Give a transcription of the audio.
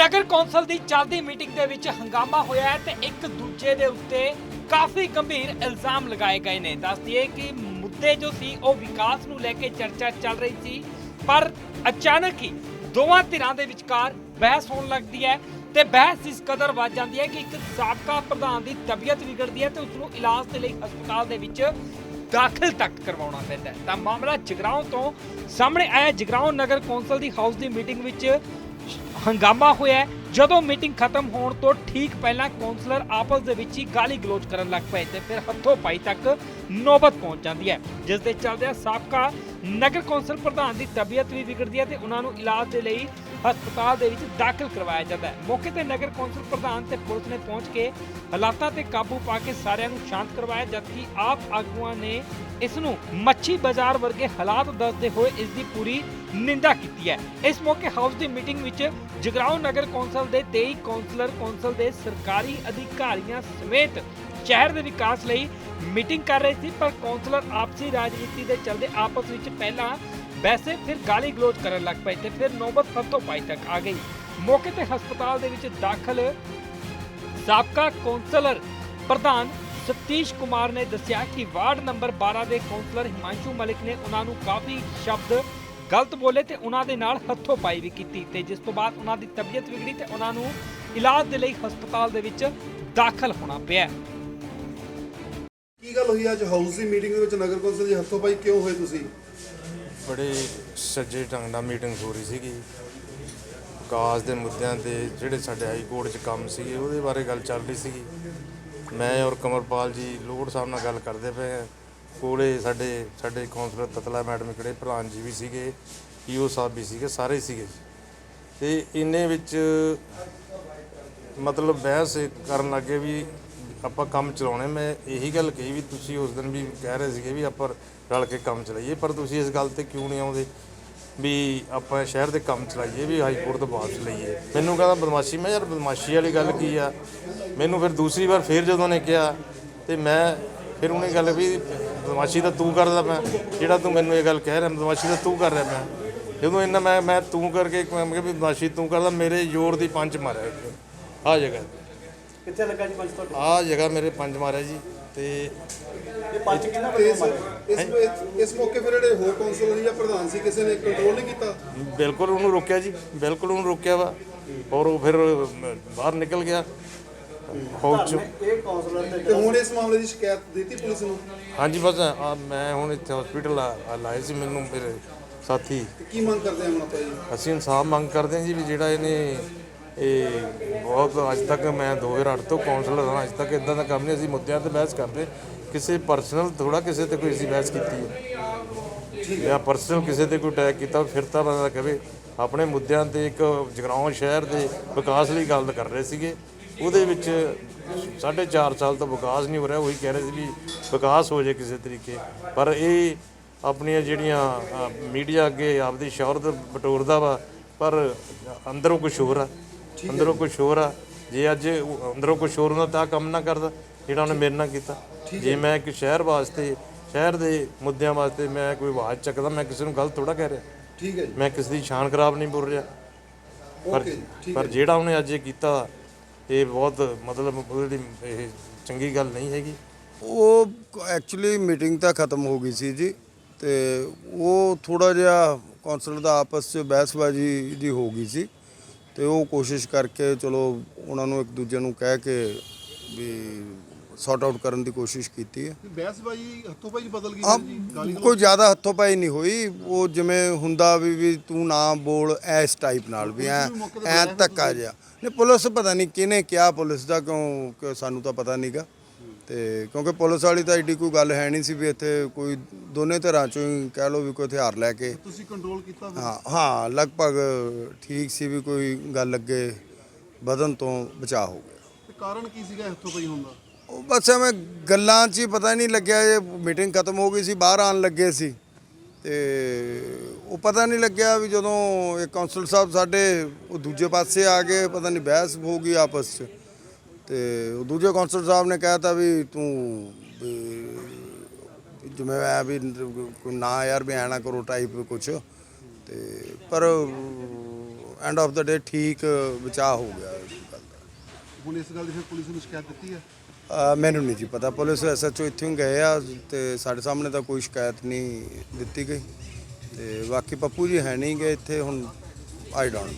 ਨਗਰ council ਦੀ ਚੱਲਦੀ meeting ਦੇ ਵਿੱਚ ਹੰਗਾਮਾ ਹੋਇਆ ਹੈ ਤੇ ਇੱਕ ਦੂਜੇ ਦੇ ਉੱਤੇ ਕਾਫੀ ਗੰਭੀਰ ਇਲਜ਼ਾਮ ਲਗਾਏ ਗਏ ਨੇ। ਦੱਸ ਦਈਏ ਕਿ ਮੁੱਦੇ ਜੋ ਸੀ, ਉਹ ਵਿਕਾਸ ਨੂੰ ਲੈ ਕੇ ਚਰਚਾ ਚੱਲ ਰਹੀ ਸੀ, ਪਰ ਅਚਾਨਕ ਹੀ ਦੋਵਾਂ ਧਿਰਾਂ ਦੇ ਵਿਚਕਾਰ ਬਹਿਸ ਹੋਣ ਲੱਗਦੀ ਹੈ ਤੇ ਬਹਿਸ ਇਸ ਕਦਰ ਵੱਧ ਜਾਂਦੀ ਹੈ ਕਿ ਇੱਕ ਸਾਬਕਾ ਪ੍ਰਧਾਨ ਦੀ ਤਬੀਅਤ ਵਿਗੜਦੀ ਹੈ ਤੇ ਉਸ ਨੂੰ ਇਲਾਜ ਦੇ ਲਈ ਹਸਪਤਾਲ ਦੇ ਵਿੱਚ ਦਾਖਲ ਤੱਕ ਕਰਵਾਉਣਾ ਪੈਂਦਾ ਹੈ। ਤਾਂ ਮਾਮਲਾ ਜਗਰਾਉਂ ਤੋਂ ਸਾਹਮਣੇ ਆਇਆ ਜਗਰਾਉਂ ਨਗਰ ਕੌਂਸਲ ਦੀ ਹਾਊਸ ਦੀ ਮੀਟਿੰਗ ਵਿੱਚ ਹੰਗਾਮਾ ਹੋਇਆ ਜਦੋਂ ਮੀਟਿੰਗ ਖਤਮ ਹੋਣ ਤੋਂ ਠੀਕ ਪਹਿਲਾਂ ਕੌਂਸਲਰ ਆਪਸ ਦੇ ਵਿੱਚ ਹੀ ਗਾਲੀ ਗਲੋਚ ਕਰਨ ਲੱਗ ਪਏ ਤੇ ਫਿਰ ਹੱਥੋਂ ਪਾਈ ਤੱਕ ਨੌਬਤ ਪਹੁੰਚ ਜਾਂਦੀ ਹੈ। ਜਿਸ ਦੇ ਚੱਲਦਿਆਂ ਸਾਬਕਾ ਨਗਰ ਕੌਂਸਲ ਪ੍ਰਧਾਨ ਦੀ ਤਬੀਅਤ ਵੀ ਵਿਗੜਦੀ ਹੈ ਤੇ ਉਹਨਾਂ ਨੂੰ ਇਲਾਜ ਦੇ ਲਈ ਹਸਪਤਾਲ ਦੇ ਵਿੱਚ ਦਾਖਲ ਕਰਵਾਇਆ ਜਾਂਦਾ ਹੈ। ਮੌਕੇ ਤੇ ਨਗਰ ਕੌਂਸਲ ਪ੍ਰਧਾਨ ਤੇ ਪੁਲਿਸ ਨੇ ਪਹੁੰਚ ਕੇ ਹਾਲਾਤਾਂ ਤੇ ਕਾਬੂ ਪਾ ਕੇ ਸਾਰਿਆਂ ਨੂੰ ਸ਼ਾਂਤ ਕਰਵਾਇਆ, ਜਦਕਿ ਆਪ ਆਗੂਆਂ ਨੇ ਇਸ ਨੂੰ ਮੱਛੀ ਬਾਜ਼ਾਰ ਵਰਗੇ ਹਾਲਾਤ ਦੱਸਦੇ ਹੋਏ ਇਸ ਦੀ ਪੂਰੀ ਨਿੰਦਾ ਕੀਤੀ ਹੈ। ਇਸ ਮੌਕੇ ਹਾਊਸ ਦੀ ਮੀਟਿੰਗ ਵਿੱਚ ਜਗਰਾਉਂ ਨਗਰ ਕੌਂਸਲ ਦੇ 23 ਕੌਂਸਲਰ, ਕੌਂਸਲ ਦੇ ਸਰਕਾਰੀ ਅਧਿਕਾਰੀਆਂ ਸਮੇਤ ਸ਼ਹਿਰ ਦੇ ਵਿਕਾਸ ਲਈ ਮੀਟਿੰਗ ਕਰ ਰਹੇ ਸੀ, ਪਰ ਕੌਂਸਲਰ ਆਪਸੀ ਰਾਜਨੀਤੀ ਦੇ ਚੱਲਦੇ ਆਪਸ ਵਿੱਚ ਪਹਿਲਾਂ ਵੈਸੇ ਫਿਰ ਗਾਲੀ ਗਲੋਚ ਕਰਨ ਲੱਗ ਪਏ ਤੇ ਫਿਰ ਨੌਬਤ ਹੱਥੋਂ ਪਾਈ ਤੱਕ ਆ ਗਈ। ਮੌਕੇ ਤੇ ਹਸਪਤਾਲ ਦੇ ਵਿੱਚ ਦਾਖਲ ਸਾਬਕਾ ਕੌਂਸਲਰ ਪ੍ਰਧਾਨ ਸਤੀਸ਼ ਕੁਮਾਰ ਨੇ ਦੱਸਿਆ ਕਿ ਵਾਰਡ ਨੰਬਰ 12 ਦੇ ਕੌਂਸਲਰ ਹਿਮਾਂਸ਼ੂ ਮਲਿਕ ਨੇ ਉਹਨਾਂ ਨੂੰ ਕਾਫੀ ਸ਼ਬਦ ਗਲਤ ਬੋਲੇ ਤੇ ਉਹਨਾਂ ਦੇ ਨਾਲ ਹੱਥੋਂ ਪਾਈ ਵੀ ਕੀਤੀ ਤੇ ਜਿਸ ਤੋਂ ਬਾਅਦ ਉਹਨਾਂ ਦੀ ਤਬੀਅਤ ਵਿਗੜੀ ਤੇ ਉਹਨਾਂ ਨੂੰ ਇਲਾਜ ਦੇ ਲਈ ਹਸਪਤਾਲ ਦੇ ਵਿੱਚ ਦਾਖਲ ਹੋਣਾ ਪਿਆ। ਕੀ ਗੱਲ ਹੋਈ ਅੱਜ ਹਾਊਸ ਦੀ ਮੀਟਿੰਗ ਦੇ ਵਿੱਚ ਨਗਰ ਕੌਂਸਲ ਦੀ ਹੱਥੋਂ ਪਾਈ ਕਿਉਂ ਹੋਏ ਤੁਸੀਂ? ਬੜੇ ਸੱਜੇ ਢੰਗ ਨਾਲ ਮੀਟਿੰਗ ਹੋ ਰਹੀ ਸੀਗੀ। ਵਿਕਾਸ ਦੇ ਮੁੱਦਿਆਂ ਤੇ ਜਿਹੜੇ ਸਾਡੇ ਹਾਈ ਕੋਰਟ 'ਚ ਕੰਮ ਸੀਗੇ, ਉਹਦੇ ਬਾਰੇ ਗੱਲ ਚੱਲ ਰਹੀ ਸੀਗੀ। ਮੈਂ ਔਰ ਕਮਰਪਾਲ ਜੀ ਲੋੜ ਸਾਹਿਬ ਨਾਲ ਗੱਲ ਕਰਦੇ ਪਏ ਆ ਕੋਲੇ ਸਾਡੇ ਸਾਡੇ ਕਾਉਂਸਲਰ ਤਤਲਾ ਮੈਡਮ ਕਿਹੜੇ, ਪ੍ਰਧਾਨ ਜੀ ਵੀ ਸੀਗੇ ਈਓ ਸਾਹਿਬ ਵੀ ਸੀਗੇ, ਸਾਰੇ ਸੀਗੇ ਤੇ ਇੰਨੇ ਵਿੱਚ ਮਤਲਬ ਬਹਿਸ ਕਰਨ ਲੱਗੇ ਵੀ ਆਪਾਂ ਕੰਮ ਚਲਾਉਣੇ, ਮੈਂ ਇਹੀ ਗੱਲ ਕਹੀ ਵੀ ਤੁਸੀਂ ਉਸ ਦਿਨ ਵੀ ਕਹਿ ਰਹੇ ਸੀਗੇ ਵੀ ਆਪਾਂ ਰਲ ਕੇ ਕੰਮ ਚਲਾਈਏ, ਪਰ ਤੁਸੀਂ ਇਸ ਗੱਲ ਤੇ ਕਿਉਂ ਨਹੀਂ ਆਉਂਦੇ? ਵੀ ਆਪਾਂ ਸ਼ਹਿਰ ਦੇ ਕੰਮ ਚਲਾਈਏ, ਵੀ ਹਾਈ ਕੋਰਟ ਤੋਂ ਬਾਅਦ ਲਈਏ ਮੈਨੂੰ ਕਹਿੰਦਾ ਬਦਮਾਸ਼ੀ, ਮੈਂ ਯਾਰ ਬਦਮਾਸ਼ੀ ਵਾਲੀ ਗੱਲ ਕੀ ਆ? ਮੈਨੂੰ ਫਿਰ ਦੂਸਰੀ ਵਾਰ ਫਿਰ ਜਦੋਂ ਨੇ ਕਿਹਾ, ਤੇ ਮੈਂ ਫਿਰ ਉਹਨੇ ਗੱਲ ਵੀ ਬਦਮਾਸ਼ੀ ਤਾਂ ਤੂੰ ਕਰਦਾ ਮੈਂ ਜਿਹੜਾ ਤੂੰ ਮੈਨੂੰ ਇਹ ਗੱਲ ਕਹਿ ਰਿਹਾ, ਬਦਮਾਸ਼ੀ ਤਾਂ ਤੂੰ ਕਰ ਰਿਹਾ ਮੈਂ ਜਦੋਂ ਇਹਨਾਂ ਮੈਂ ਮੈਂ ਤੂੰ ਕਰਕੇ, ਮੈਂ ਕਿਹਾ ਵੀ ਬਦਮਾਸ਼ੀ ਤੂੰ ਕਰਦਾ, ਮੇਰੇ ਜ਼ੋਰ ਦੀ ਪੰਜ ਮਾਰਿਆ ਆ ਜਗ੍ਹਾ। ਕਿੱਥੇ ਲੱਗਾ ਜੀ ਪੰਜ ਤੁਹਾਡਾ? ਆ ਜਗ੍ਹਾ ਮੇਰੇ ਪੰਜ ਮਾਰਿਆ ਜੀ ਤੇ ਇਹ ਪੰਜ ਕਿਹਨਾਂ ਵੱਲੋਂ ਇਸ ਇਸ ਇਸ ਮੌਕੇ ਫਿਰ ਜਿਹੜੇ ਹੋਰ ਕੌਂਸਲਰ ਸੀ ਜਾਂ ਪ੍ਰਧਾਨ ਸੀ ਕਿਸੇ ਨੇ ਕੰਟਰੋਲ ਨਹੀਂ ਕੀਤਾ? ਬਿਲਕੁਲ ਉਹਨੂੰ ਰੋਕਿਆ ਜੀ ਬਿਲਕੁਲ ਉਹਨੂੰ ਰੋਕਿਆ ਵਾ ਔਰ ਉਹ ਫਿਰ ਅਮ, ਬਾਹਰ ਨਿਕਲ ਗਿਆ। ਫੌਜ ਚੋਂ ਇਹ ਕਾਉਂਸਲਰ ਤੇ ਤੇ ਹੁਣ ਇਸ ਮਾਮਲੇ ਦੀ ਸ਼ਿਕਾਇਤ ਦਿੱਤੀ ਪੁਲਿਸ ਨੂੰ? ਹਾਂਜੀ ਬਸ ਆ ਮੈਂ ਹੁਣ ਇੱਥੇ ਹਸਪੀਟਲ ਲਾਏ ਸੀ ਮੈਨੂੰ ਮੇਰੇ ਸਾਥੀ। ਤੇ ਕੀ ਮੰਗ ਕਰਦੇ ਹਾਂ ਹੁਣ ਆਪਾਂ ਜੀ? ਅਸੀਂ ਇਨਸਾਫ ਮੰਗ ਕਰਦੇ ਹਾਂ ਜੀ ਵੀ ਜਿਹੜਾ ਇਹਨੇ ਇਹ ਬਹੁਤ ਅੱਜ ਤੱਕ ਮੈਂ 2008 ਤੋਂ ਕਾਉਂਸਲਰ ਹਾਂ, ਅੱਜ ਤੱਕ ਇਦਾਂ ਦਾ ਕੰਮ ਨਹੀਂ, ਅਸੀਂ ਮੁੱਦਿਆਂ ਤੇ ਬਹਿਸ ਕਰਦੇ। ਕਿਸੇ ਪਰਸਨਲ ਥੋੜਾ ਕਿਸੇ ਤੇ ਕੋਈ ਅਸੀਂ ਬਹਿਸ ਕੀਤੀ ਹੈ। ਜਾਂ ਪਰਸਨਲ ਕਿਸੇ ਤੇ ਕੋਈ ਅਟੈਕ ਕੀਤਾ, ਫਿਰ ਤਾਂ ਬੰਦਾ ਕਹੇ, ਆਪਣੇ ਮੁੱਦਿਆਂ ਤੇ ਇੱਕ ਜਗਰਾਉਂ ਸ਼ਹਿਰ ਦੇ ਵਿਕਾਸ ਲਈ ਗੱਲ ਕਰ ਰਹੇ ਸੀਗੇ। ਉਹਦੇ ਵਿੱਚ ਸਾਢੇ ਚਾਰ ਸਾਲ ਤੋਂ ਵਿਕਾਸ ਨਹੀਂ ਹੋ ਰਿਹਾ, ਉਹੀ ਕਹਿ ਰਹੇ ਸੀ ਵੀ ਵਿਕਾਸ ਹੋ ਜਾਏ ਕਿਸੇ ਤਰੀਕੇ। ਪਰ ਇਹ ਆਪਣੀਆਂ ਜਿਹੜੀਆਂ ਮੀਡੀਆ ਅੱਗੇ ਆਪਦੀ ਸ਼ੌਹਰਤ ਬਟੋਰਦਾ ਵਾ, ਪਰ ਅੰਦਰੋਂ ਕੁਝ ਹੋਰ ਆ। ਅੰਦਰੋਂ ਕੁਝ ਹੋਰ ਆ। ਜੇ ਅੱਜ ਅੰਦਰੋਂ ਕੁਝ ਹੋਰ ਹੁੰਦਾ ਤਾਂ ਕੰਮ ਨਾ ਕਰਦਾ ਜਿਹੜਾ ਉਹਨੇ ਮੇਰੇ ਨਾਲ ਕੀਤਾ। ਜੇ ਮੈਂ ਇੱਕ ਸ਼ਹਿਰ ਵਾਸਤੇ ਸ਼ਹਿਰ ਦੇ ਮੁੱਦਿਆਂ ਵਾਸਤੇ ਮੈਂ ਕੋਈ ਆਵਾਜ਼ ਚੱਕਦਾ ਮੈਂ ਕਿਸੇ ਨੂੰ ਗਲਤ ਥੋੜਾ ਕਹਿ ਰਿਹਾ। ਠੀਕ ਹੈ ਜੀ। ਮੈਂ ਕਿਸੇ ਦੀ ਸ਼ਾਨ ਖਰਾਬ ਨਹੀਂ ਬੋਲ ਰਿਹਾ। ਪਰ ਪਰ ਜਿਹੜਾ ਉਹਨੇ ਅੱਜ ਇਹ ਕੀਤਾ ਇਹ ਬਹੁਤ ਮਤਲਬ ਉਹਦੀ ਇਹ ਚੰਗੀ ਗੱਲ ਨਹੀਂ ਹੈਗੀ। ਉਹ ਐਕਚੁਅਲੀ ਮੀਟਿੰਗ ਤਾਂ ਖਤਮ ਹੋ ਗਈ ਸੀ ਜੀ ਤੇ ਉਹ ਥੋੜਾ ਜਿਹਾ ਕੌਂਸਲਰ ਦਾ ਆਪਸ 'ਚ ਬਹਿਸਬਾਜ਼ੀ ਜੀ ਹੋ ਗਈ ਸੀ। ਤੇ ਉਹ ਕੋਸ਼ਿਸ਼ ਕਰਕੇ ਚਲੋ ਉਹਨਾਂ ਨੂੰ ਇੱਕ ਦੂਜੇ ਨੂੰ ਕਹਿ ਕੇ ਵੀ ਸੌਟ ਆਊਟ ਕਰਨ ਦੀ ਕੋਸ਼ਿਸ਼ ਕੀਤੀ ਹੈ। ਬਹਿਸਬਾਜੀ ਹੱਥੋਂ ਪਾਈ ਬਦਲ ਗਈ ਆ ਫਿਰ ਜੀ ਗਾਲੀ ਕੋਈ ਜ਼ਿਆਦਾ ਹੱਥੋਂ ਪਾਈ ਨਹੀਂ ਹੋਈ। ਉਹ ਜਿਵੇਂ ਹੁੰਦਾ ਵੀ ਵੀ ਤੂੰ ਨਾ ਬੋਲ ਐਸ ਟਾਈਪ ਨਾਲ ਵੀ ਐ ਐ ਧੱਕਾ ਜਿਹਾ। ਨਹੀਂ ਪੁਲਿਸ ਪਤਾ ਨਹੀਂ ਕਿਹਨੇ ਕਿਹਾ ਪੁਲਿਸ ਦਾ ਕਿਉਂ ਕਿ ਸਾਨੂੰ ਤਾਂ ਪਤਾ ਨਹੀਂਗਾ ਤੇ ਕਿਉਂਕਿ ਪੁਲਿਸ ਵਾਲੀ ਤਾਂ ਏਡੀ ਕੋਈ ਗੱਲ ਹੈ ਨਹੀਂ ਸੀ ਵੀ ਇੱਥੇ ਕੋਈ ਦੋਨੇ ਧਿਰਾਂ ਚੋਂ ਹੀ ਕਹਿ ਲਓ ਵੀ ਕੋਈ ਹਥਿਆਰ ਲੈ ਕੇ ਤੁਸੀਂ ਕੰਟਰੋਲ ਕੀਤਾ? ਹਾਂ ਹਾਂ ਲਗਭਗ ਠੀਕ ਸੀ ਵੀ ਕੋਈ ਗੱਲ ਅੱਗੇ ਵਧਣ ਤੋਂ ਬਚਾਅ ਹੋ ਗਿਆ। ਤੇ ਕਾਰਨ ਕੀ ਸੀਗਾ ਹੱਥੋਂ ਪਾਈ ਹੁੰਦਾ ਉਹ ਬਸ ਐਵੇਂ ਗੱਲਾਂ 'ਚ ਹੀ ਪਤਾ ਨਹੀਂ ਲੱਗਿਆ ਇਹ ਮੀਟਿੰਗ ਖਤਮ ਹੋ ਗਈ ਸੀ ਬਾਹਰ ਆਣ ਲੱਗੇ ਸੀ। ਤੇ ਉਹ ਪਤਾ ਨਹੀਂ ਲੱਗਿਆ ਵੀ ਜਦੋਂ ਇਹ ਕਾਉਂਸਲ ਸਾਹਿਬ ਸਾਡੇ ਉਹ ਦੂਜੇ ਪਾਸੇ ਆ ਗਏ ਪਤਾ ਨਹੀਂ ਬਹਿਸ ਹੋ ਗਈ ਆਪਸ 'ਚ। ਤੇ ਉਹ ਦੂਜੇ ਕਾਉਂਸਲ ਸਾਹਿਬ ਨੇ ਕਹਿਤਾ ਵੀ ਤੂੰ ਜਿਵੇਂ ਆ ਵੀ ਕੋਈ ਨਾ ਯਾਰ ਵੀ ਐਂ ਨਾ ਕਰੋ ਟਾਈਪ ਕੁਛ। ਤੇ ਪਰ ਐਂਡ ਆਫ ਦਾ ਡੇ ਠੀਕ ਬਚਾਅ ਹੋ ਗਿਆ ਇਸ ਗੱਲ ਦਾ। ਹੁਣ ਇਸ ਗੱਲ ਦੀ ਫਿਰ ਪੁਲਿਸ ਨੂੰ ਸ਼ਿਕਾਇਤ ਦਿੱਤੀ ਹੈ? ਮੈਨੂੰ ਨਹੀਂ ਜੀ ਪਤਾ। ਪੁਲਿਸ ਐਸਐਚਓ ਇੱਥੇ ਗਏ ਆ ਤੇ ਸਾਡੇ ਸਾਹਮਣੇ ਤਾਂ ਕੋਈ ਸ਼ਿਕਾਇਤ ਨਹੀਂ ਦਿੱਤੀ ਗਈ। ਤੇ ਬਾਕੀ ਪੱਪੂ ਜੀ ਹੈ ਨਹੀਂ ਗਏ ਇੱਥੇ ਹੁਣ ਆਈ ਡੋਂਟ